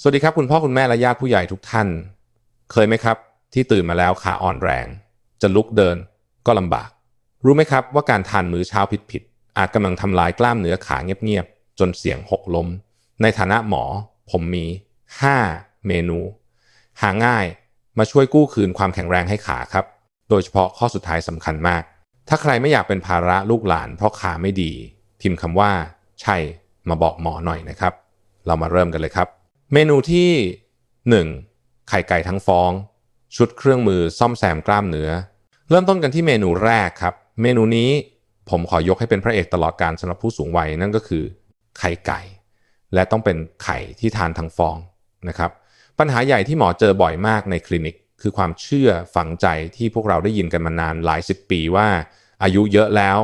สวัสดีครับคุณพ่อคุณแม่และญาติผู้ใหญ่ทุกท่าน เคยไหมครับ ที่ตื่นมาแล้วขาอ่อนแรง จะลุกเดินก็ลำบาก รู้ไหมครับว่าการทานมื้อเช้าผิดๆอาจกำลังทำลายกล้ามเนื้อขาเงียบๆจนเสียงหกล้ม ในฐานะหมอ ผมมี 5 เมนู หาง่ายมาช่วยกู้คืนความแข็งแรงให้ขาครับ โดยเฉพาะข้อสุดท้ายสำคัญมาก ถ้าใครไม่อยากเป็นภาระลูกหลาน เพราะขาไม่ดี พิมพ์คำว่า ใช่มาบอกหมอหน่อยนะครับ เรามาเริ่มกันเลยครับ เมนูที่ 1. ไข่ไก่ทั้งฟอง ชุดเครื่องมือซ่อมแซมกล้ามเนื้อ เริ่มต้นกันที่เมนูแรกครับ เมนูนี้ผมขอยกให้เป็นพระเอกตลอดการสำหรับผู้สูงวัยนั่นก็คือ ไข่ไก่ และต้องเป็นไข่ที่ทานทั้งฟองนะครับ ปัญหาใหญ่ที่หมอเจอบ่อยมากในคลินิก คือความเชื่อฝังใจที่พวกเราได้ยินกันมานานหลายสิบปีว่า อายุเยอะแล้ว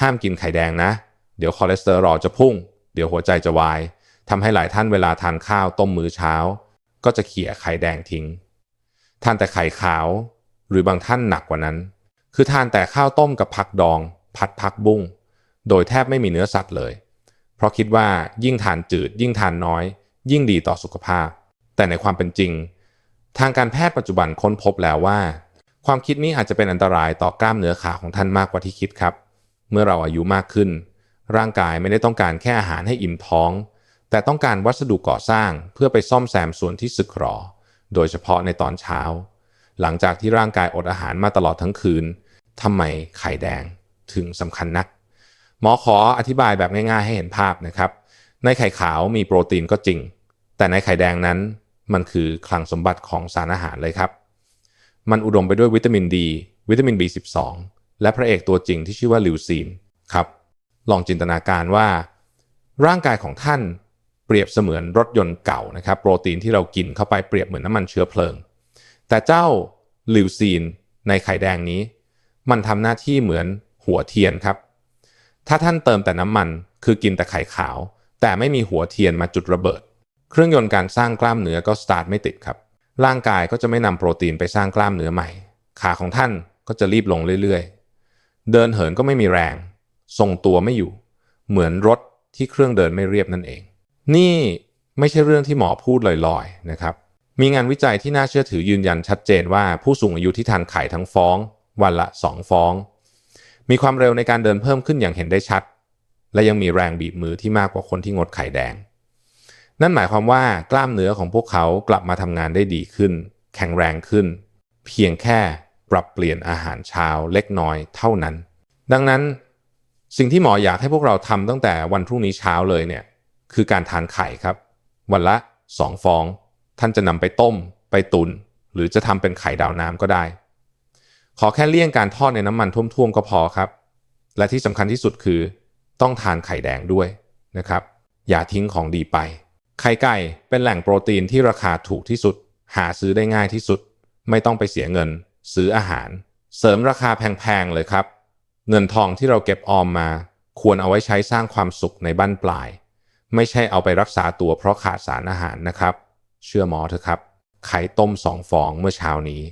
ห้ามกินไข่แดงนะ เดี๋ยวคอเลสเตอรอลจะพุ่ง เดี๋ยวหัวใจจะวาย ทำให้หลายท่านเวลาทานข้าวต้มมื้อเช้า ก็จะเขี่ยไข่แดงทิ้ง ทานแต่ไข่ขาว หรือบางท่านหนักกว่านั้น คือทานแต่ข้าวต้มกับผักดอง ผัดผักบุ้ง โดยแทบไม่มีเนื้อสัตว์เลย เพราะคิดว่ายิ่งทานจืด ยิ่งทานน้อย ยิ่งดีต่อสุขภาพ แต่ในความเป็นจริง ทางการแพทย์ปัจจุบันค้นพบแล้วว่า ความคิดนี้อาจจะเป็นอันตรายต่อกล้ามเนื้อขาของท่านมากกว่าที่คิดครับ เมื่อเราอายุมากขึ้น ร่างกายไม่ได้ต้องการแค่อาหารให้อิ่มท้อง แต่ต้องการวัสดุก่อสร้างเพื่อไปซ่อมแซมส่วนที่สึกหรอ โดยเฉพาะในตอนเช้า หลังจากที่ร่างกายอดอาหารมาตลอดทั้งคืนทำไมไข่แดงถึงสำคัญนัก หมอขออธิบายแบบง่ายๆให้เห็นภาพนะครับ ในไข่ขาวมีโปรตีนก็จริง แต่ในไข่แดงนั้นมันคือคลังสมบัติของสารอาหารเลยครับ มันอุดมไปด้วยวิตามินดี วิตามิน B12 และพระเอกตัวจริงที่ชื่อว่าลิวซีนครับ ลองจินตนาการว่า ร่างกายของท่าน เปรียบเสมือนรถยนต์เก่านะครับโปรตีนที่เรากินเข้าไปเปรียบเหมือนน้ำมันเชื้อเพลิง แต่เจ้าลิวซีนในไข่แดงนี้ มันทำหน้าที่เหมือนหัวเทียนครับ ถ้าท่านเติมแต่น้ำมันคือกินแต่ไข่ขาว แต่ไม่มีหัวเทียนมาจุดระเบิด เครื่องยนต์การสร้างกล้ามเนื้อก็สตาร์ทไม่ติดครับร่างกายก็จะไม่นำโปรตีนไปสร้างกล้ามเนื้อใหม่ ขาของท่านก็จะรีบลงเรื่อยๆ เดินเหินก็ไม่มีแรง ทรงตัวไม่อยู่ เหมือนรถที่เครื่องเดินไม่เรียบนั่นเอง นี่ไม่ใช่เรื่องที่หมอพูดลอยๆนะครับ มีงานวิจัยที่น่าเชื่อถือยืนยันชัดเจนว่าผู้สูงอายุที่ทานไข่ทั้งฟอง วันละ 2 ฟอง มีความเร็วในการเดินเพิ่มขึ้นอย่างเห็นได้ชัด และยังมีแรงบีบมือที่มากกว่าคนที่งดไข่แดง นั่นหมายความว่ากล้ามเนื้อของพวกเขากลับมาทำงานได้ดีขึ้น แข็งแรงขึ้น เพียงแค่ปรับเปลี่ยนอาหารเช้าเล็กน้อยเท่านั้น ดังนั้น สิ่งที่หมออยากให้พวกเราทำตั้งแต่วันพรุ่งนี้เช้าเลยเนี่ย คือการทานไข่ครับ วันละ 2 ฟอง ท่านจะนำไปต้ม ไปตุน หรือจะทำเป็นไข่ดาวน้ำก็ได้ ขอแค่เลี่ยงการทอดในน้ำมันท่วมๆก็พอครับ และที่สำคัญที่สุดคือต้องทานไข่แดงด้วยนะครับ อย่าทิ้งของดีไป ไข่ไก่เป็นแหล่งโปรตีนที่ราคาถูกที่สุด หาซื้อได้ง่ายที่สุด ไม่ต้องไปเสียเงิน ซื้ออาหาร เสริมราคาแพงๆเลยครับ เงินทองที่เราเก็บออมมา ควรเอาไว้ใช้สร้างความสุขในบั้นปลาย ไม่ใช่เอาไปรักษาตัวเพราะขาดสารอาหารนะครับ เชื่อหมอเถอะครับ ไข่ต้มสองฟองเมื่อเช้านี้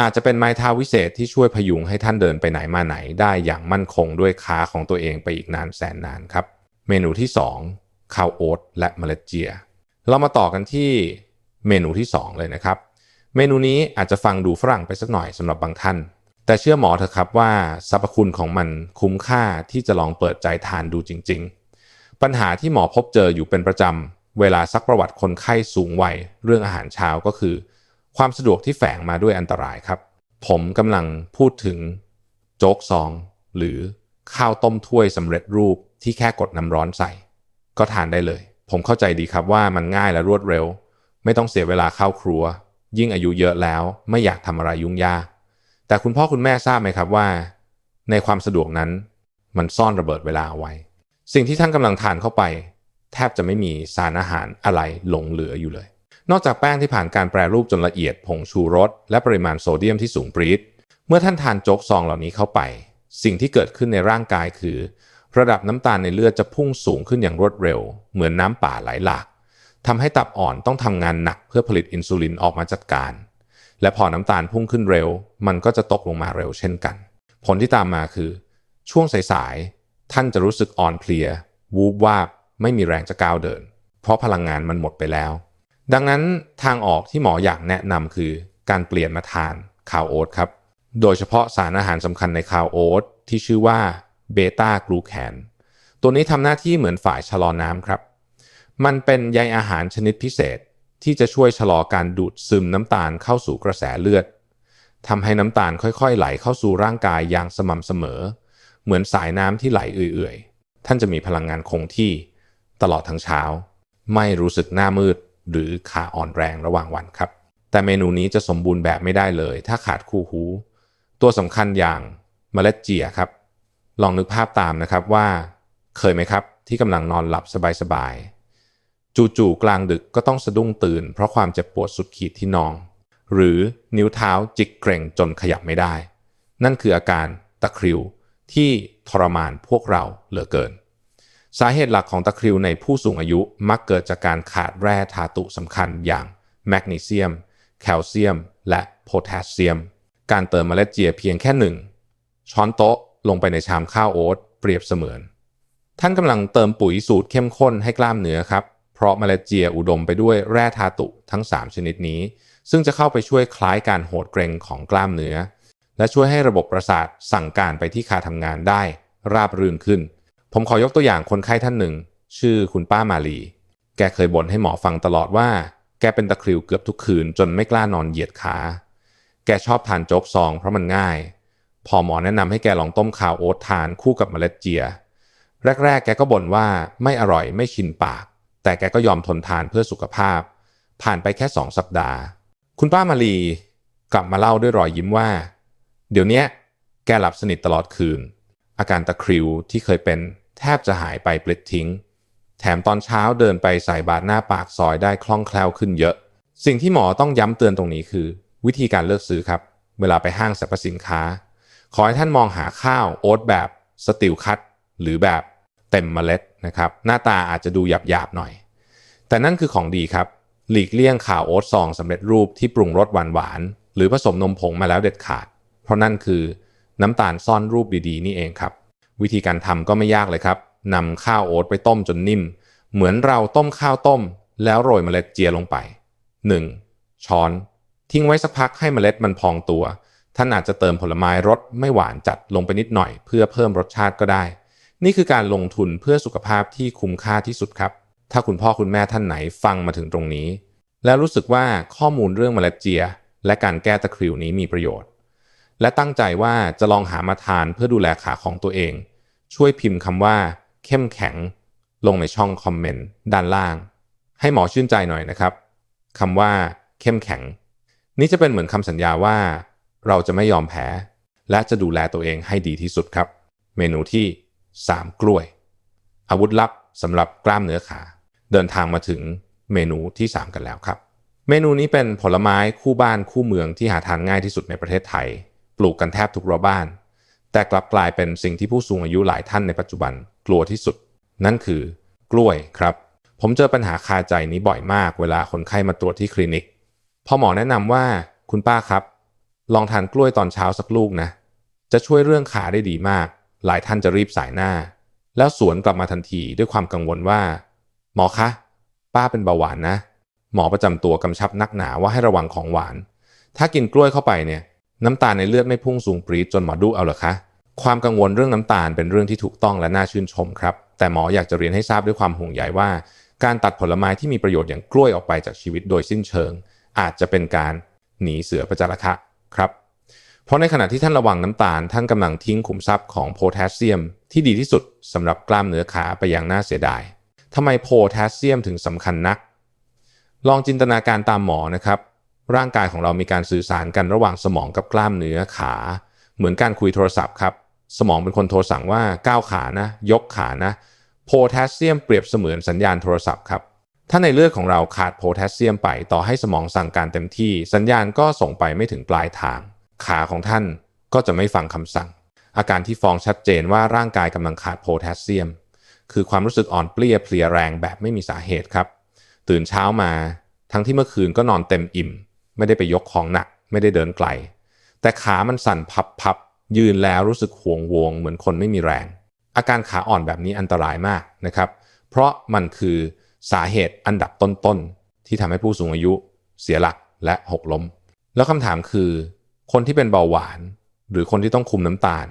อาจจะเป็นไม้เท้าวิเศษที่ช่วยพยุงให้ท่านเดินไปไหนมาไหนได้อย่างมั่นคงด้วยขาของตัวเองไปอีกนานแสนนานครับ เมนูที่ 2ข้าวโอ๊ตและเมล็ดเจีย เรามาต่อกันที่เมนูที่ 2 เลยนะครับ เมนูนี้อาจจะฟังดูฝรั่งไปสักหน่อยสำหรับบางท่าน แต่เชื่อหมอเถอะครับว่าสรรพคุณของมันคุ้มค่าที่จะลองเปิดใจทานดูจริง ๆ ปัญหาที่หมอพบเจออยู่เป็นประจำ เวลาซักประวัติคนไข้สูงวัยเรื่องอาหารเช้าก็คือ ความสะดวกที่แฝงมาด้วยอันตรายครับ ผมกำลังพูดถึงโจ๊กซอง หรือข้าวต้มถ้วยสำเร็จรูปที่แค่กดน้ำร้อนใส่ ก็ทานได้เลย ผมเข้าใจดีครับว่ามันง่ายและรวดเร็ว ไม่ต้องเสียเวลาเข้าครัว ยิ่งอายุเยอะแล้วไม่อยากทำอะไรยุ่งยากแต่คุณพ่อคุณแม่ทราบไหมครับว่า ในความสะดวกนั้นมันซ่อนระเบิดเวลาเอาไว้ สิ่งที่ท่านกำลังทานเข้าไป แทบจะไม่มีสารอาหารอะไรหลงเหลืออยู่เลย นอกจากแป้งที่ผ่านการแปรรูปจนละเอียดผงชูรสและปริมาณโซเดียมที่สูงปรี๊ดเมื่อท่านทานโจ๊กซองเหล่านี้เข้าไป สิ่งที่เกิดขึ้นในร่างกายคือ ระดับน้ำตาลในเลือดจะพุ่งสูงขึ้นอย่างรวดเร็ว เหมือนน้ำป่าไหลหลากทำให้ตับอ่อนต้องทำงานหนักเพื่อผลิตอินซูลินออกมาจัดการ และพอน้ำตาลพุ่งขึ้นเร็ว มันก็จะตกลงมาเร็วเช่นกัน ผลที่ตามมาคือ ช่วงสาย ท่านจะรู้สึกอ่อนเพลีย วูบวาบไม่มีแรงจะก้าวเดิน เพราะพลังงานมันหมดไปแล้ว ดังนั้นทางออกที่หมออยากแนะนำคือ การเปลี่ยนมาทานคาวโอ๊ตครับ โดยเฉพาะสารอาหารสำคัญในคาวโอ๊ตที่ชื่อว่าเบต้ากลูแคนตัวนี้ทำหน้าที่เหมือนฝ่ายชะลอน้ำครับ มันเป็นใยอาหารชนิดพิเศษที่จะช่วยชะลอการดูดซึมน้ำตาลเข้าสู่กระแสเลือดทำให้น้ำตาลค่อยๆ ไหลเข้าสู่ร่างกายอย่างสม่ำเสมอ เหมือนสายน้ำที่ไหลเอื่อยๆ ท่านจะมีพลังงานคงที่ตลอดทั้งเช้า ไม่รู้สึกหน้ามืดหรือขาอ่อนแรงระหว่างวันครับ แต่เมนูนี้จะสมบูรณ์แบบไม่ได้เลย ถ้าขาดคู่หู ตัวสำคัญอย่างเมล็ดเจียครับ ลองนึกภาพตามนะครับว่า เคยไหมครับ ที่กำลังนอนหลับสบายๆจู่ๆกลางดึกก็ต้องสะดุ้งตื่น เพราะความเจ็บปวดสุดขีดที่นอง หรือนิ้วเท้าจิกเกร็งจนขยับไม่ได้ นั่นคืออาการตะคริว ที่ทรมานพวกเราเหลือเกิน สาเหตุหลักของตะคริวในผู้สูงอายุมักเกิดจากการขาดแร่ธาตุสำคัญอย่างแมกนีเซียม แคลเซียม และโพแทสเซียม การเติมเมล็ดเจียเพียงแค่หนึ่งช้อนโต๊ะลงไปในชามข้าวโอ๊ตเปรียบเสมือน ท่านกำลังเติมปุ๋ยสูตรเข้มข้นให้กล้ามเนื้อครับ เพราะเมล็ดเจียอุดมไปด้วยแร่ธาตุทั้ง 3 ชนิดนี้ ซึ่งจะเข้าไปช่วยคล้ายการโหดเกรงของกล้ามเนื้อ และช่วยให้ระบบประสาทสั่งการไปที่คาทำงานได้ ราบรื่นขึ้น ผมขอยกตัวอย่างคนไข้ท่านหนึ่ง ชื่อคุณป้ามาลี แกเคยบ่นให้หมอฟังตลอดว่า แกเป็นตะคริวเกือบทุกคืน จนไม่กล้านอนเหยียดขา แกชอบทานโจ๊กซองเพราะมันง่าย พอหมอแนะนำให้แกลองต้มข่าวโอ๊ตทานคู่กับเมล็ดเจีย แรกๆ แกก็บ่นว่าไม่อร่อยไม่ชินปาก แต่แกก็ยอมทนทานเพื่อสุขภาพ ผ่านไปแค่สองสัปดาห์ คุณป้ามาลีกลับมาเล่าด้วยรอยยิ้มว่า เดี๋ยวนี้แกหลับสนิทตลอดคืน อาการตะคริวที่เคยเป็นแทบจะหายไปปลิดทิ้ง แถมตอนเช้าเดินไปใส่บาตรหน้าปากซอยได้คล่องแคล่วขึ้นเยอะ สิ่งที่หมอต้องย้ำเตือนตรงนี้คือ วิธีการเลือกซื้อครับ เวลาไปห้างสรรพสินค้า ขอให้ท่านมองหาข้าวโอ๊ตแบบสติลคัตหรือแบบเต็มเมล็ดนะครับ หน้าตาอาจจะดูหยาบๆหน่อย แต่นั่นคือของดีครับ หลีกเลี่ยงข่าวโอ๊ตซองสำเร็จรูปที่ปรุงรสหวานๆหรือผสมนมผงมาแล้วเด็ดขาด เพราะนั่นคือน้ำตาลซ่อนรูปดีๆ นี่เองครับ วิธีการทำก็ไม่ยากเลยครับนำข้าวโอ๊ตไปต้มจนนิ่ม เหมือนเราต้มข้าวต้ม แล้วโรยเมล็ดเจียลงไป 1. ช้อน ทิ้งไว้สักพักให้เมล็ดมันพองตัว ท่านอาจจะเติมผลไม้รสไม่หวานจัดลงไปนิดหน่อย เพื่อเพิ่มรสชาติก็ได้ นี่คือการลงทุนเพื่อสุขภาพที่คุ้มค่าที่สุดครับ ถ้าคุณพ่อคุณแม่ท่านไหนฟังมาถึงตรงนี้ แล้วรู้สึกว่าข้อมูลเรื่องเมล็ดเจีย และการแก้ตะคริวนี้มีประโยชน์ และตั้งใจว่าจะลองหามาทานเพื่อดูแลขาของตัวเอง ช่วยพิมพ์คำว่า เข้มแข็ง ลงในช่องคอมเมนต์ด้านล่าง ให้หมอชื่นใจหน่อยนะครับคำว่า เข้มแข็ง นี่จะเป็นเหมือนคำสัญญาว่า เราจะไม่ยอมแพ้ และจะดูแลตัวเองให้ดีที่สุดครับ เมนูที่ 3 กล้วย อาวุธลับสำหรับกล้ามเนื้อขา เดินทางมาถึงเมนูที่ 3 กันแล้วครับ เมนูนี้เป็นผลไม้คู่บ้านคู่เมืองที่หาทานง่ายที่สุดในประเทศไทย ปลูกกันแทบทุกรอบบ้าน แต่กลับกลายเป็นสิ่งที่ผู้สูงอายุหลายท่านในปัจจุบันกลัวที่สุด นั่นคือกล้วยครับ ผมเจอปัญหาคาใจนี้บ่อยมากเวลาคนไข้มาตรวจที่คลินิก พอหมอแนะนำว่าคุณป้าครับ ลองทานกล้วยตอนเช้าสักลูกนะ จะช่วยเรื่องขาได้ดีมาก หลายท่านจะรีบสายหน้า แล้วสวนกลับมาทันทีด้วยความกังวลว่า หมอคะป้าเป็นเบาหวานนะ หมอประจำตัวกำชับนักหนาว่าให้ระวังของหวาน ถ้ากินกล้วยเข้าไปเนี่ย น้ำตาลในเลือดไม่พุ่งสูงปรีดจนหมอดูเอาเหรอคะ ความกังวลเรื่องน้ำตาลเป็นเรื่องที่ถูกต้องและน่าชื่นชมครับ แต่หมออยากจะเรียนให้ทราบด้วยความห่วงใยว่า การตัดผลไม้ที่มีประโยชน์อย่างกล้วยออกไปจากชีวิตโดยสิ้นเชิง อาจจะเป็นการหนีเสือประจาระคะครับ เพราะในขณะที่ท่านระวังน้ำตาลท่านกำลังทิ้งขุมทรัพย์ของโพแทสเซียม ที่ดีที่สุดสำหรับกล้ามเนื้อขาไปอย่างน่าเสียดายทำไมโพแทสเซียมถึงสำคัญนัก ลองจินตนาการตามหมอนะครับ ร่างกายของเรามีการสื่อสารกันระหว่างสมองกับกล้ามเนื้อขา เหมือนการคุยโทรศัพท์ครับ สมองเป็นคนโทรสั่งว่าก้าวขานะ ยกขานะ โพแทสเซียมเปรียบเสมือนสัญญาณโทรศัพท์ครับ ถ้าในเลือดของเราขาดโพแทสเซียมไปต่อให้สมองสั่งการเต็มที่ สัญญาณก็ส่งไปไม่ถึงปลายทาง ขาของท่านก็จะไม่ฟังคำสั่ง อาการที่ฟ้องชัดเจนว่าร่างกายกำลังขาดโพแทสเซียม คือความรู้สึกอ่อนเปลี้ยเพลียแรงแบบไม่มีสาเหตุครับ ตื่นเช้ามา ทั้งที่เมื่อคืนก็นอนเต็มอิ่ม ไม่ได้ไปยกของหนัก ไม่ได้เดินไกล แต่ขามันสั่นพับๆยืนแล้วรู้สึกห่วงวงเหมือนคนไม่มีแรง อาการขาอ่อนแบบนี้อันตรายมากนะครับ เพราะมันคือสาเหตุอันดับต้นๆ ที่ทำให้ผู้สูงอายุเสียหลักและหกล้ม แล้วคำถามคือ คนที่เป็นเบาหวาน หรือคนที่ต้องคุมน้ำตาล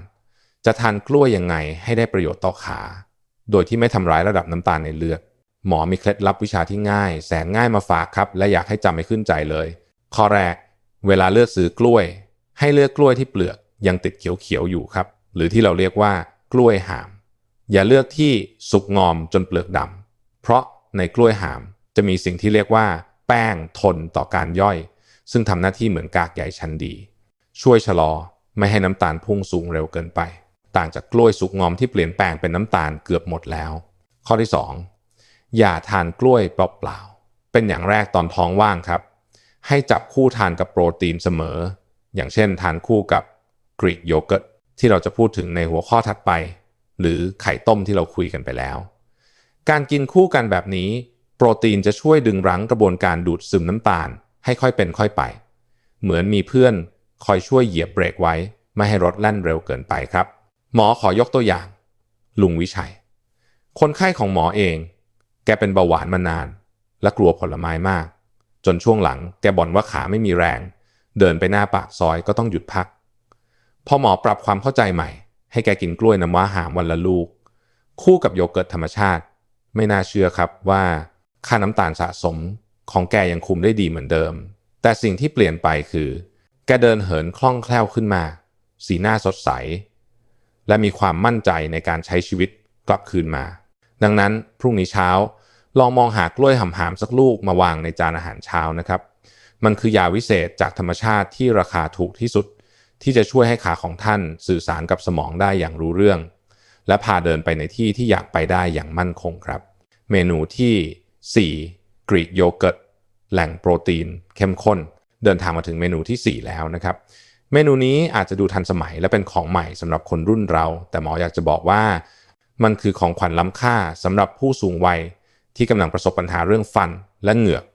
จะทานกล้วยยังไงให้ได้ประโยชน์ต่อขา โดยที่ไม่ทำร้ายระดับน้ำตาลในเลือดหมอมีเคล็ดลับวิชาที่ง่าย แสนง่ายมาฝากครับ และอยากให้จำให้ขึ้นใจเลย ข้อแรก เวลาเลือกซื้อกล้วย ให้เลือกกล้วยที่เปลือกยังติดเขียวๆอยู่ครับ หรือที่เราเรียกว่ากล้วยหาม อย่าเลือกที่สุกงอมจนเปลือกดำเพราะในกล้วยหามจะมีสิ่งที่เรียกว่า แป้งทนต่อการย่อย ซึ่งทำหน้าที่เหมือนกากใยชั้นดี ช่วยชะลอไม่ให้น้ำตาลพุ่งสูงเร็วเกินไป ต่างจากกล้วยสุกงอมที่เปลี่ยนแปลงเป็นน้ำตาลเกือบหมดแล้ว ข้อที่ 2 อย่าทานกล้วยเปล่าๆเป็นอย่างแรกตอนท้องว่างครับ ให้จับคู่ทานกับโปรตีนเสมอ อย่างเช่นทานคู่กับกรีกโยเกิร์ตที่เราจะพูดถึงในหัวข้อถัดไป หรือไข่ต้มที่เราคุยกันไปแล้ว การกินคู่กันแบบนี้ โปรตีนจะช่วยดึงรั้งกระบวนการดูดซึมน้ำตาล ให้ค่อยเป็นค่อยไป เหมือนมีเพื่อนคอยช่วยเหยียบเบรกไว้ ไม่ให้รถแล่นเร็วเกินไปครับ หมอขอยกตัวอย่าง ลุงวิชัย คนไข้ของหมอเอง แกเป็นเบาหวานมานาน และกลัวผลไม้มาก จนช่วงหลังแกบ่นว่าขาไม่มีแรง เดินไปหน้าปากซอยก็ต้องหยุดพัก พอหมอปรับความเข้าใจใหม่ ให้แกกินกล้วยน้ำว้าหามวันละลูก คู่กับโยเกิร์ตธรรมชาติ ไม่น่าเชื่อครับว่า ค่าน้ำตาลสะสมของแกยังคุมได้ดีเหมือนเดิม แต่สิ่งที่เปลี่ยนไปคือ แกเดินเหินคล่องแคล่วขึ้นมา สีหน้าสดใส และมีความมั่นใจในการใช้ชีวิตกลับคืนมา ดังนั้นพรุ่งนี้เช้า ลองมองหากล้วยหำๆสักลูกมาวางในจานอาหารเช้านะครับ มันคือยาวิเศษจากธรรมชาติที่ราคาถูกที่สุด ที่จะช่วยให้ขาของท่านสื่อสารกับสมองได้อย่างรู้เรื่อง และพาเดินไปในที่ที่อยากไปได้อย่างมั่นคงครับ เมนูที่ 4 กรีกโยเกิร์ตแหล่งโปรตีน เข้มข้น เดินทางมาถึงเมนูที่ 4 แล้วนะครับ เมนูนี้อาจจะดูทันสมัยและเป็นของใหม่สำหรับคนรุ่นเรา แต่หมออยากจะบอกว่า มันคือของขวัญล้ำค่าสำหรับผู้สูงวัย ที่กำลังประสบปัญหาเรื่องฟันและเหงือก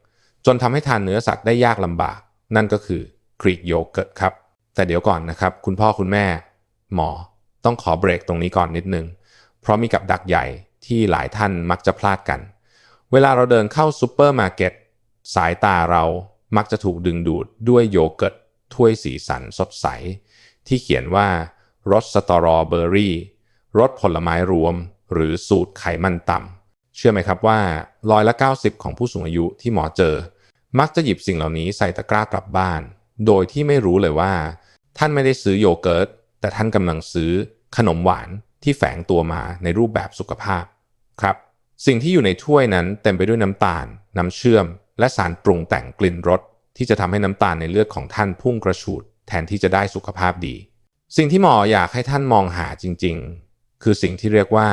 จนทำให้ทานเนื้อสัตว์ได้ยากลำบาก นั่นก็คือกรีกโยเกิร์ตครับ แต่เดี๋ยวก่อนนะครับ คุณพ่อคุณแม่ หมอต้องขอเบรกตรงนี้ก่อนนิดนึง เพราะมีกับดักใหญ่ที่หลายท่านมักจะพลาดกัน เวลาเราเดินเข้าซูเปอร์มาร์เก็ตสายตาเรามักจะถูกดึงดูดด้วยโยเกิร์ตถ้วยสีสันสดใส ที่เขียนว่ารสสตรอเบอรี่รสผลไม้รวม หรือสูตรไขมันต่ำ เชื่อไหมครับว่าร้อยละ 90 ของผู้สูงอายุที่หมอเจอ มักจะหยิบสิ่งเหล่านี้ใส่ตะกร้ากลับบ้าน โดยที่ไม่รู้เลยว่า ท่านไม่ได้ซื้อโยเกิร์ต แต่ท่านกำลังซื้อขนมหวานที่แฝงตัวมาในรูปแบบสุขภาพครับ สิ่งที่อยู่ในถ้วยนั้นเต็มไปด้วยน้ำตาล น้ำเชื่อม และสารปรุงแต่งกลิ่นรสที่จะทำให้น้ำตาลในเลือดของท่านพุ่งกระฉูดแทนที่จะได้สุขภาพดี สิ่งที่หมออยากให้ท่านมองหาจริง ๆ คือสิ่งที่เรียกว่า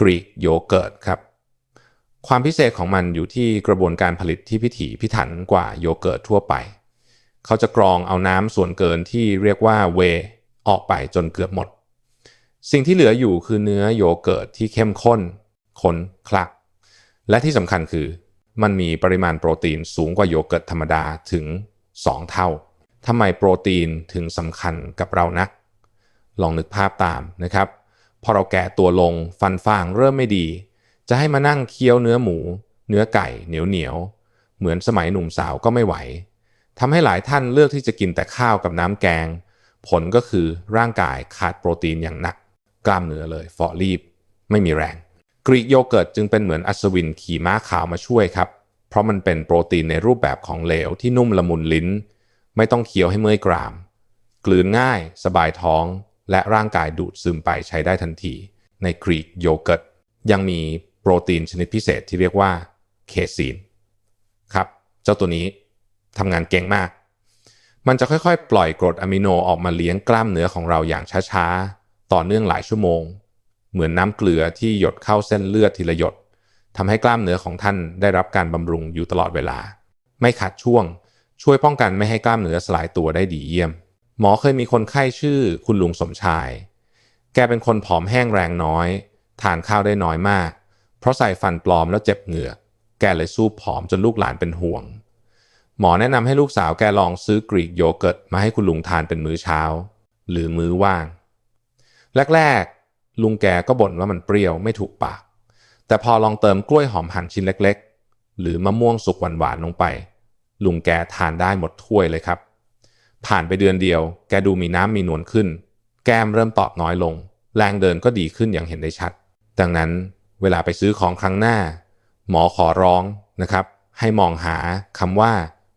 กรีกโยเกิร์ตครับ ความพิเศษของมันอยู่ที่กระบวนการผลิตที่พิถีพิถันกว่าโยเกิร์ตทั่วไป เขาจะกรองเอาน้ำส่วนเกินที่เรียกว่าเวออกไปจนเกือบหมด สิ่งที่เหลืออยู่คือเนื้อโยเกิร์ตที่เข้มข้นข้นคลัก และที่สำคัญคือมันมีปริมาณโปรตีนสูงกว่าโยเกิร์ตธรรมดาถึง 2 เท่าทำไมโปรตีนถึงสำคัญกับเรานัก ลองนึกภาพตามนะครับ พอเราแก่ตัวลงฟันฟางเริ่มไม่ดี จะให้มานั่งเคี้ยวเนื้อหมู เนื้อไก่เหนียวเหนียวเหมือนสมัยหนุ่มสาวก็ไม่ไหวทำให้หลายท่านเลือกที่จะกินแต่ข้าวกับน้ำแกง ผลก็คือร่างกายขาดโปรตีนอย่างหนัก กล้ามเนื้อเลยฟอรีบ ไม่มีแรง กรีกโยเกิร์ตจึงเป็นเหมือนอัศวินขี่ม้าขาวมาช่วยครับ เพราะมันเป็นโปรตีนในรูปแบบของเหลวที่นุ่มละมุนลิ้น ไม่ต้องเคี้ยวให้เมื่อยกราม กลืนง่าย สบายท้อง และร่างกายดูดซึมไปใช้ได้ทันที ในกรีกโยเกิร์ตยังมีโปรตีนชนิดพิเศษที่เรียกว่าเคซีนครับ เจ้าตัวนี้ทำงานเก่งมาก มันจะค่อยๆ ปล่อยกรดอะมิโนออกมาเลี้ยงกล้ามเนื้อของเราอย่างช้าๆ ต่อเนื่องหลายชั่วโมง เหมือนน้ำเกลือที่หยดเข้าเส้นเลือดทีละหยดทำให้กล้ามเนื้อของท่านได้รับการบำรุงอยู่ตลอดเวลา ไม่ขาดช่วง ช่วยป้องกันไม่ให้กล้ามเนื้อสลายตัวได้ดีเยี่ยม หมอเคยมีคนไข้ชื่อคุณลุงสมชาย แกเป็นคนผอมแห้งแรงน้อย ทานข้าวได้น้อยมาก เพราะใส่ฟันปลอมแล้วเจ็บเหงือก แกเลยสู้ผอมจนลูกหลานเป็นห่วง หมอแนะนำให้ลูกสาวแกลองซื้อกรีกโยเกิร์ตมาให้คุณลุงทานเป็นมื้อเช้า หรือมื้อว่าง แรกๆ ลุงแกก็บ่นว่ามันเปรี้ยวไม่ถูกปาก แต่พอลองเติมกล้วยหอมหั่นชิ้นเล็ก ๆ หรือมะม่วงสุกหวานๆลงไป ลุงแกทานได้หมดถ้วยเลยครับ ผ่านไปเดือนเดียว แกดูมีน้ำมีนวลขึ้น แก้มเริ่มตอบน้อยลง แรงเดินก็ดีขึ้นอย่างเห็นได้ชัด ดังนั้นเวลาไปซื้อของครั้งหน้า หมอขอร้องนะครับ ให้มองหาคำว่า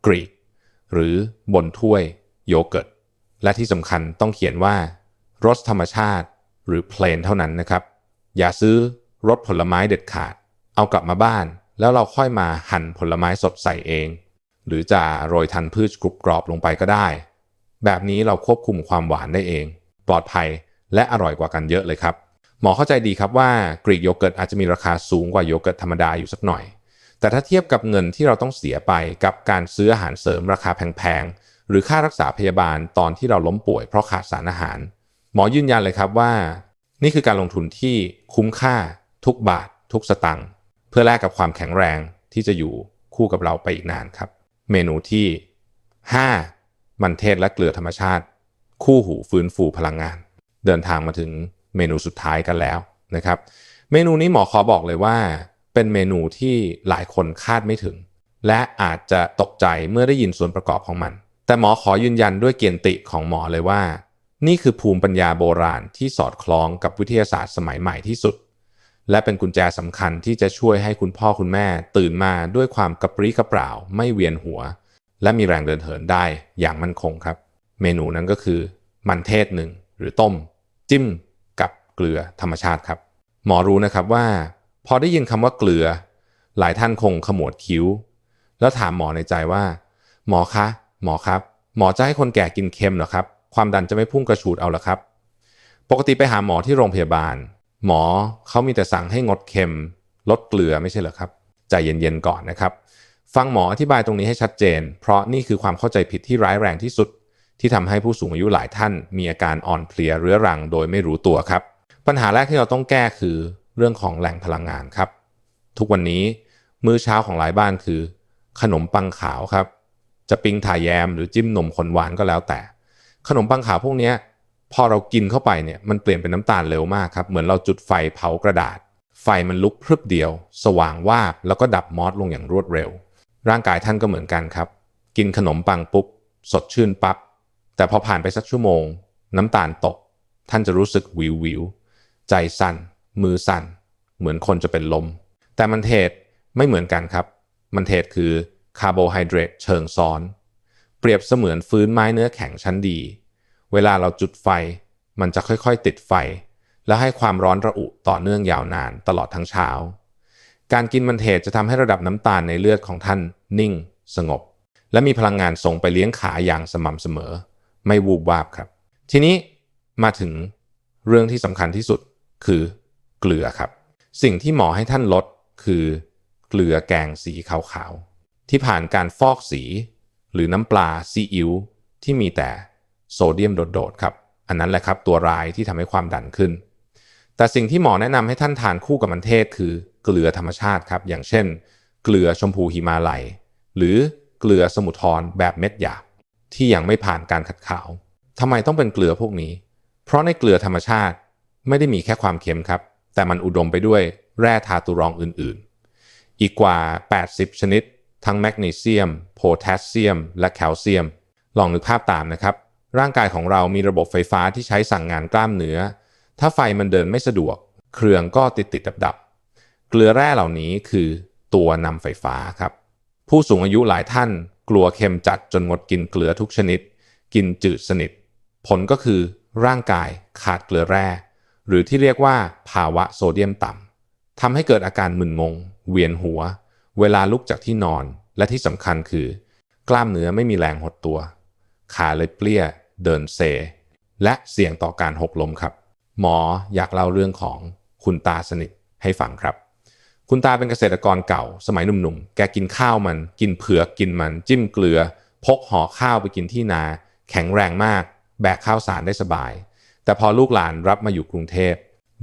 กรีกหรือบนถ้วยโยเกิร์ต และที่สำคัญต้องเขียนว่ารสธรรมชาติ หรือเพลนเท่านั้นนะครับ อย่าซื้อรสผลไม้เด็ดขาด เอากลับมาบ้านแล้วเราค่อยมาหั่นผลไม้สดใส่เอง หรือจะโรยทันพืชกรุบกรอบลงไปก็ได้ แบบนี้เราควบคุมความหวานได้เอง ปลอดภัยและอร่อยกว่ากันเยอะเลยครับ หมอเข้าใจดีครับว่ากรีกโยเกิร์ตอาจจะมีราคาสูงกว่าโยเกิร์ตธรรมดาอยู่สักหน่อย แต่ถ้าเทียบกับเงินที่เราต้องเสียไปกับการซื้ออาหารเสริมราคาแพงๆหรือค่ารักษาพยาบาลตอนที่เราล้มป่วยเพราะขาดสารอาหาร หมอยืนยันเลยครับว่า นี่คือการลงทุนที่คุ้มค่า ทุกบาท ทุกสตังค์เพื่อแลกกับความแข็งแรงที่จะอยู่คู่กับเราไปอีกนานครับ เมนูที่ 5. มันเทศและเกลือธรรมชาติ คู่หูฟื้นฟูพลังงาน เดินทางมาถึงเมนูสุดท้ายกันแล้วนะครับ เมนูนี้หมอขอบอกเลยว่า เป็นเมนูที่หลายคนคาดไม่ถึง และอาจจะตกใจเมื่อได้ยินส่วนประกอบของมัน แต่หมอขอยืนยันด้วยเกียรติของหมอเลยว่า นี่คือภูมิปัญญาโบราณที่สอดคล้องกับวิทยาศาสตร์สมัยใหม่ที่สุด และเป็นกุญแจสำคัญที่จะช่วยให้คุณพ่อคุณแม่ ตื่นมาด้วยความกระปรี้กระเปร่าไม่เวียนหัว และมีแรงเดินเหินได้อย่างมั่นคงครับ เมนูนั้นก็คือ มันเทศหนึ่งหรือต้ม จิ้มกับเกลือธรรมชาติครับ หมอรู้นะครับว่า พอได้ยินคำว่าเกลือ หลายท่านคงขมวดคิ้ว แล้วถามหมอในใจว่า หมอคะ หมอครับ หมอจะให้คนแก่กินเค็มเหรอครับ ความดันจะไม่พุ่งกระฉูดเอาเหรอครับ ปกติไปหาหมอที่โรงพยาบาล หมอเขามีแต่สั่งให้งดเค็ม ลดเกลือไม่ใช่เหรอครับใจเย็นๆก่อนนะครับ ฟังหมออธิบายตรงนี้ให้ชัดเจน เพราะนี่คือความเข้าใจผิดที่ร้ายแรงที่สุด ที่ทำให้ผู้สูงอายุหลายท่าน มีอาการอ่อนเพลียเรื้อรังโดยไม่รู้ตัวครับ ปัญหาแรกที่เราต้องแก้คือเรื่องของแหล่งพลังงานครับ ทุกวันนี้มื้อเช้าของหลายบ้านคือ ขนมปังขาวครับ จะปิ้งถ่ายแยมหรือจิ้มนมคนหวานก็แล้วแต่ ขนมปังขาวพวกนี้พอเรากินเข้าไปเนี่ยมันเปลี่ยนเป็นน้ำตาลเร็วมากครับเหมือนเราจุดไฟเผากระดาษ ไฟมันลุกพรึบเดียว สว่างวาบแล้วก็ดับมอสลงอย่างรวดเร็ว ร่างกายท่านก็เหมือนกันครับ กินขนมปังปุ๊บ สดชื่นปับ๊บแต่พอผ่านไปสักชั่วโมง น้ำตาลตก ท่านจะรู้สึกวิววิวใจสั่น มือสั่น เหมือนคนจะเป็นลม แต่มันเทศไม่เหมือนกันครับ มันเทศคือคาร์โบไฮเดรตเชิงซ้อน เปรียบเสมือนฟื้นไม้เนื้อแข็งชั้นดี เวลาเราจุดไฟ มันจะค่อยๆ ติดไฟ และให้ความร้อนระอุต่อเนื่องยาวนานตลอดทั้งเช้า การกินมันเทศจะทำให้ระดับน้ำตาลในเลือดของท่านนิ่ง สงบ และมีพลังงานส่งไปเลี้ยงขาอย่างสม่ำเสมอ ไม่วูบวาบครับ ทีนี้มาถึงเรื่องที่สำคัญที่สุดคือเกลือครับ สิ่งที่หมอให้ท่านลดคือเกลือแกงสีขาวๆ ที่ผ่านการฟอกสี หรือน้ำปลาซีอิ๊วที่มีแต่โซเดียมโดดๆครับ อันนั้นแหละครับตัวร้ายที่ทำให้ความดันขึ้น แต่สิ่งที่หมอแนะนำให้ท่านทานคู่กับมันเทศคือ เกลือธรรมชาติครับ อย่างเช่น เกลือชมพูหิมาลัย หรือเกลือสมุทรแบบเม็ดหยาบที่ยังไม่ผ่านการขัดขาวทำไมต้องเป็นเกลือพวกนี้ เพราะในเกลือธรรมชาติไม่ได้มีแค่ความเค็มครับ แต่มันอุดมไปด้วยแร่ธาตุรองอื่นๆ อีกกว่า 80 ชนิด ทั้งแมกนีเซียม โพแทสเซียม และแคลเซียม ลองนึกภาพตามนะครับ ร่างกายของเรามีระบบไฟฟ้าที่ใช้สั่งงานกล้ามเนื้อ ถ้าไฟมันเดินไม่สะดวก เครื่องก็ติดติดดับดับ เกลือแร่เหล่านี้คือตัวนำไฟฟ้าครับ ผู้สูงอายุหลายท่านกลัวเค็มจัดจนงดกินเกลือทุกชนิด กินจืดสนิท ผลก็คือร่างกายขาดเกลือแร่ หรือที่เรียกว่าภาวะโซเดียมต่ำทำให้เกิดอาการมึนงง เวียนหัว เวลาลุกจากที่นอน และที่สำคัญคือ กล้ามเนื้อไม่มีแรงหดตัว ขาเลยเปรี้ย เดินเซ และเสี่ยงต่อการหกล้มครับ หมออยากเล่าเรื่องของคุณตาสนิทให้ฟังครับ คุณตาเป็นเกษตรกรเก่า สมัยหนุ่มๆ แกกินข้าวมัน กินเผือกกินมัน จิ้มเกลือ พกห่อข้าวไปกินที่นา แข็งแรงมาก แบกข้าวสารได้สบาย แต่พอลูกหลานรับมาอยู่กรุงเทพ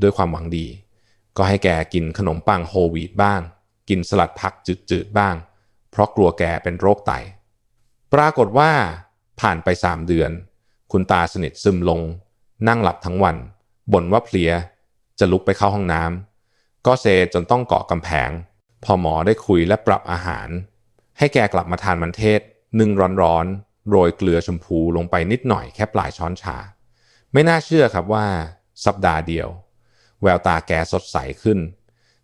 ด้วยความหวังดี ก็ให้แกกินขนมปังโฮลวีตบ้าง กินสลัดผักจืดๆบ้าง เพราะกลัวแกเป็นโรคไต ปรากฏว่า ผ่านไปสามเดือน คุณตาสนิทซึมลง นั่งหลับทั้งวันบ่นว่าเพลีย จะลุกไปเข้าห้องน้ำ ก็เซจนต้องเกาะกำแพง พอหมอได้คุยและปรับอาหาร ให้แกกลับมาทานมันเทศนึ่งร้อนๆ โรยเกลือชมพูลงไปนิดหน่อยแค่ปลายช้อนชา ไม่น่าเชื่อครับว่า สัปดาห์เดียว แววตาแกสดใสขึ้น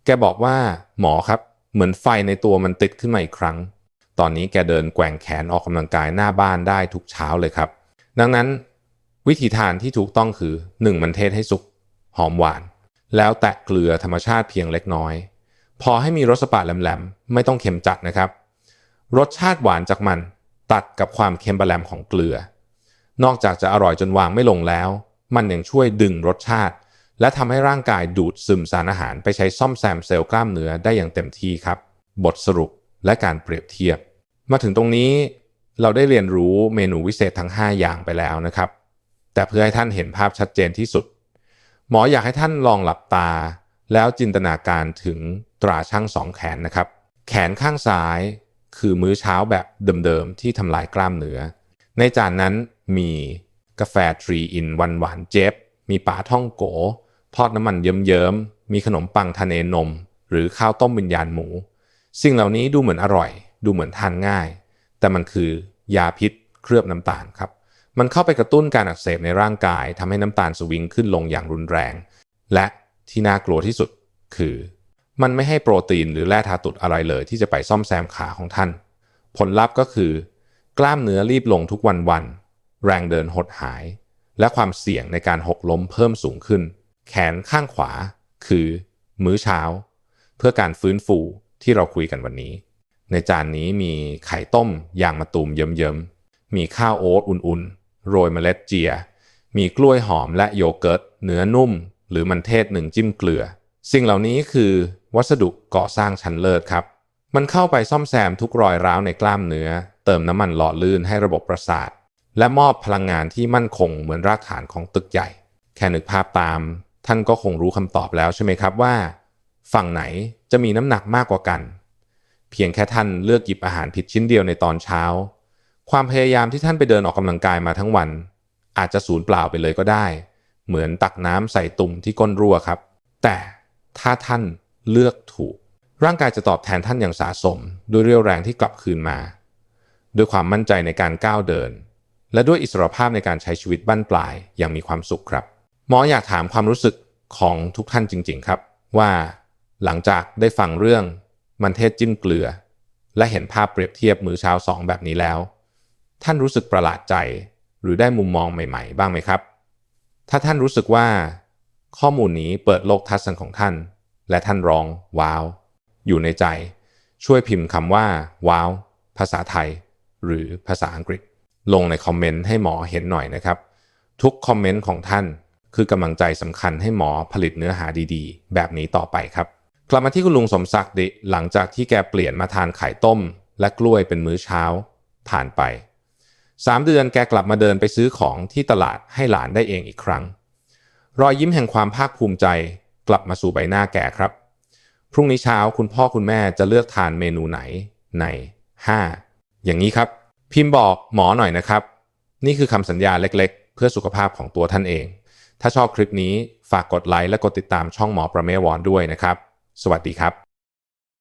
แกบอกว่าหมอครับ เหมือนไฟในตัวมันติดขึ้นมาอีกครั้ง ตอนนี้แกเดินแกว่งแขนออกกำลังกายหน้าบ้านได้ทุกเช้าเลยครับ ดังนั้นวิธีทานที่ถูกต้องคือ 1. มันเทศให้สุกหอมหวาน แล้วแตะเกลือธรรมชาติเพียงเล็กน้อย พอให้มีรสสปาดแหลมๆ ไม่ต้องเค็มจัดนะครับ รสชาติหวานจากมันตัดกับความเค็มปแปลมของเกลือ นอกจากจะอร่อยจนวางไม่ลงแล้ว มันยังช่วยดึงรสชาติ และทำให้ร่างกายดูดซึมสารอาหารไปใช้ซ่อมแซมเซลล์กล้ามเนื้อได้อย่างเต็มที่ครับ บทสรุปและการเปรียบเทียบ มาถึงตรงนี้เราได้เรียนรู้เมนูวิเศษทั้ง 5 อย่างไปแล้วนะครับ แต่เพื่อให้ท่านเห็นภาพชัดเจนที่สุด หมออยากให้ท่านลองหลับตา แล้วจินตนาการถึงตราช่างสองแขนนะครับ แขนข้างซ้ายคือมื้อเช้าแบบเดิมๆ ที่ทำลายกล้ามเนื้อ ในจานนั้นมีกาแฟทรีอินวันหวานเจฟมีปลาท่องโก ทอดน้ำมันเยิ้มๆ มีขนมปังทะเนนม หรือข้าวต้มวิญญาณหมู สิ่งเหล่านี้ดูเหมือนอร่อย ดูเหมือนทานง่าย แต่มันคือยาพิษเคลือบน้ำตาลครับ มันเข้าไปกระตุ้นการอักเสบในร่างกายทำให้น้ำตาลสวิงขึ้นลงอย่างรุนแรง และที่น่ากลัวที่สุดคือ มันไม่ให้โปรตีนหรือแร่ธาตุอะไรเลย ที่จะไปซ่อมแซมขาของท่าน ผลลัพธ์ก็คือ กล้ามเนื้อรีบลงทุกวันวันแรงเดินหดหาย และความเสี่ยงในการหกล้มเพิ่มสูงขึ้น แขนข้างขวา คือ มื้อเช้า เพื่อการฟื้นฟูที่เราคุยกันวันนี้ ในจานนี้มีไข่ต้มยางมะตูมเยิ้มๆมีข้าวโอ๊ตอุ่นๆ โรยเมล็ดเจีย มีกล้วยหอมและโยเกิร์ต เนื้อนุ่ม หรือมันเทศหนึ่งจิ้มเกลือ สิ่งเหล่านี้คือวัสดุก่อสร้างชั้นเลิศครับ มันเข้าไปซ่อมแซมทุกรอยร้าวในกล้ามเนื้อ เติมน้ำมันหล่อลื่นให้ระบบประสาท และมอบพลังงานที่มั่นคงเหมือนรากฐานของตึกใหญ่ แค่นึกภาพตาม ท่านก็คงรู้คำตอบแล้วใช่ไหมครับว่า ฝั่งไหนจะมีน้ำหนักมากกว่ากัน เพียงแค่ท่านเลือกหยิบอาหารผิดชิ้นเดียวในตอนเช้า ความพยายามที่ท่านไปเดินออกกำลังกายมาทั้งวัน อาจจะสูญเปล่าไปเลยก็ได้ เหมือนตักน้ำใส่ตุ่มที่ก้นรั่วครับ แต่ถ้าท่านเลือกถูก ร่างกายจะตอบแทนท่านอย่างสะสม ด้วยเรี่ยวแรงที่กลับคืนมา ด้วยความมั่นใจในการก้าวเดิน และด้วยอิสรภาพในการใช้ชีวิตบั้นปลายอย่างมีความสุขครับ หมออยากถามความรู้สึกของทุกท่านจริง ๆ ครับ ว่าหลังจากได้ฟังเรื่องมันเทศจิ้มเกลือ และเห็นภาพเปรียบเทียบมือเช้าสองแบบนี้แล้ว ท่านรู้สึกประหลาดใจ หรือได้มุมมองใหม่ ๆ บ้างไหมครับ ถ้าท่านรู้สึกว่า ข้อมูลนี้เปิดโลกทัศน์ของท่าน และท่านร้อง ว้าว อยู่ในใจ ช่วยพิมพ์คำว่า ว้าว ภาษาไทย หรือภาษาอังกฤษ ลงในคอมเมนต์ให้หมอเห็นหน่อยนะครับ ทุกคอมเมนต์ของท่าน คือกำลังใจสำคัญให้หมอผลิตเนื้อหาดีๆ แบบนี้ต่อไปครับกลับมาที่คุณลุงสมศักดิ์ดิหลังจากที่แกเปลี่ยนมาทานไข่ต้ม และกล้วยเป็นมื้อเช้า ผ่านไป สามเดือนแกกลับมาเดินไปซื้อของที่ตลาดให้หลานได้เองอีกครั้ง รอยยิ้มแห่งความภาคภูมิใจกลับมาสู่ใบหน้าแกครับ พรุ่งนี้เช้าคุณพ่อคุณแม่จะเลือกทานเมนูไหนใน 5 อย่างนี้ครับ พิมพ์บอกหมอหน่อยนะครับ นี่คือคำสัญญาเล็กๆ เพื่อสุขภาพของตัวท่านเอง ถ้าชอบคลิปนี้ฝากกดไลค์และกดติดตามช่องหมอประเมศวรด้วยนะครับ สวัสดีครับ